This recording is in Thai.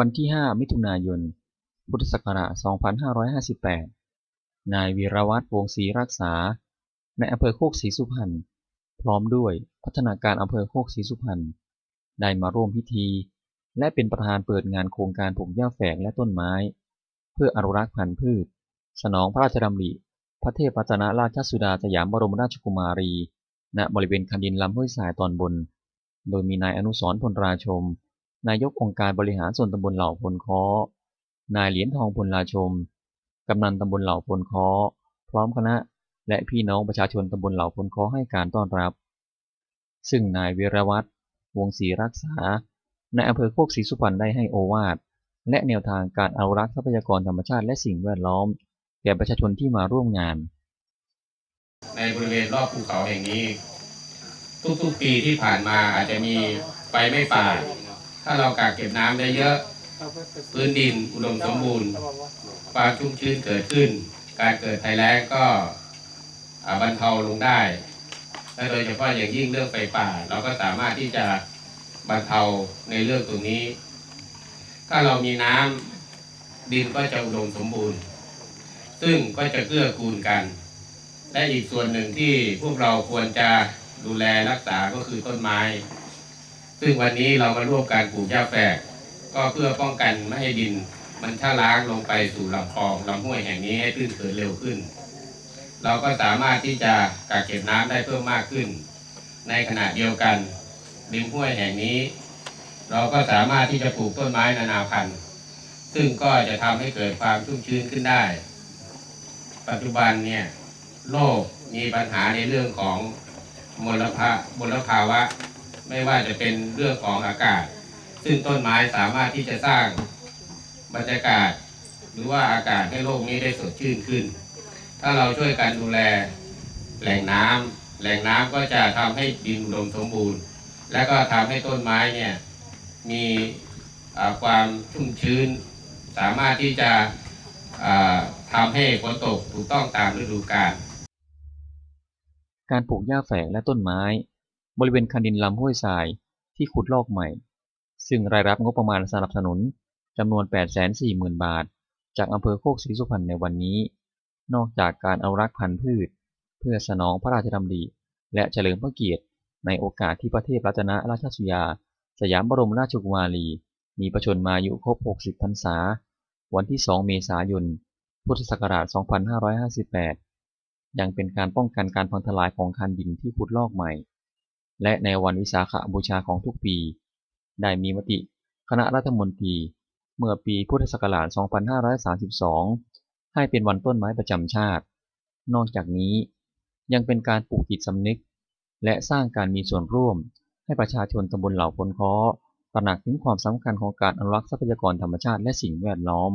วันที่ 5 มิถุนายน พุทธศักราช 2558 นายวีรวัฒน์วงศ์ศรีรักษา ในอำเภอโคกศรีสุพรรณ พร้อมด้วยพัฒนาการอำเภอโคกศรีสุพรรณ ได้มาร่วมพิธี และเป็นประธานเปิดงานโครงการปลูกหญ้าแฝกและต้นไม้ เพื่ออนุรักษ์พันธุ์พืช สนองพระราชดำริ พระเทพรัตนราชสุดาสยามบรมราชกุมารี ณ บริเวณคันดินลำห้วยสายตอนบน โดยมีนายอนุสรณ์พลราชม นายกองค์การบริหารส่วนตำบลเหล่าพลค้อนายเหรียญทองพลราชม กำนันตำบลเหล่าพลค้อพร้อมคณะ และพี่น้องประชาชนตำบลเหล่าพลค้อให้การต้อนรับ ซึ่งนายเวรวัฒน์วงศรีรักษา ในอำเภอโคกศรีสุพรรณได้ให้โอวาท และแนวทางการอนุรักษ์ทรัพยากรธรรมชาติและสิ่งแวดล้อม แก่ประชาชนที่มาร่วมงาน ในบริเวณรอบภูเขาแห่งนี้ ทุกๆปีที่ผ่านมาอาจจะมีไฟไม้ป่า ถ้าเรากักเก็บน้ำได้เยอะ พื้นดินอุดมสมบูรณ์ความชุ่มชื้นเกิดขึ้น การเกิดภัยแล้งก็บรรเทาลงได้และโดยเฉพาะอย่างยิ่งเรื่องไฟป่า เราก็สามารถที่จะบรรเทาในเรื่องตรงนี้ ถ้าเรามีน้ำดินก็จะอุดมสมบูรณ์ ซึ่งก็จะเกื้อกูลกัน และอีกส่วนหนึ่งที่พวกเราควรจะดูแลรักษาก็คือต้นไม้ ซึ่งวันนี้เรามาร่วมการปลูกหญ้าแฝกก็เพื่อป้องกันไม่ให้ดิน มันชะล้างลงไปสู่ลำคลองลำห้วยแห่งนี้ให้ตื้นเขินเร็วขึ้น เราก็สามารถที่จะกักเก็บน้ำได้เพิ่มมากขึ้น ในขณะเดียวกันริมห้วยแห่งนี้ เราก็สามารถที่จะปลูกต้นไม้นานาพันธุ์ซึ่งก็จะทำให้เกิดความชุ่มชื้นขึ้นได้ ปัจจุบันเนี่ยโลกมีปัญหาในเรื่องของมลภามลภาวะ ไม่ว่าจะเป็นเรื่องของอากาศ ซึ่งต้นไม้สามารถที่จะสร้างบรรยากาศ หรือว่าอากาศให้โลกนี้ได้สดชื่นขึ้น ถ้าเราช่วยกันดูแลแหล่งน้ำแหล่งน้ำก็จะทำให้ดินอุดมสมบูรณ์ และก็ทำให้ต้นไม้เนี่ยมีความชุ่มชื้น สามารถที่จะอ่าทำให้ฝนตกถูกต้องตามฤดูกาลการปลูกหญ้าแฝกและต้นไม้ บริเวณคันดินลำห้วยทรายที่ขุดลอกใหม่ ซึ่งรายรับงบประมาณสนับสนุนจำนวน 840,000 บาท จากอำเภอโคกศรีสุพรรณในวันนี้ นอกจากการอนุรักษ์พันธุ์พืช เพื่อสนองพระราชดำริและเฉลิมพระเกียรติ ในโอกาสที่พระเทพรัตนราชสุดาสยามบรมราชกุมารี มีประชนมายุครบ 60 พรรษา วันที่ 2 เมษายน พุทธศักราช 2558 ยังเป็นการป้องกันการพังทลายของคันดินที่ขุดลอกใหม่ และในวันวิสาขบูชาของทุกปี ได้มีมติคณะรัฐมนตรี เมื่อปีพุทธศักราช 2532 ให้เป็นวันต้นไม้ประจำชาติ นอกจากนี้ยังเป็นการปลูกจิตสำนึก และสร้างการมีส่วนร่วม ให้ประชาชนตำบลเหล่าพลค้อตระหนักถึงความสำคัญของการอนุรักษ์ทรัพยากรธรรมชาติและสิ่งแวดล้อม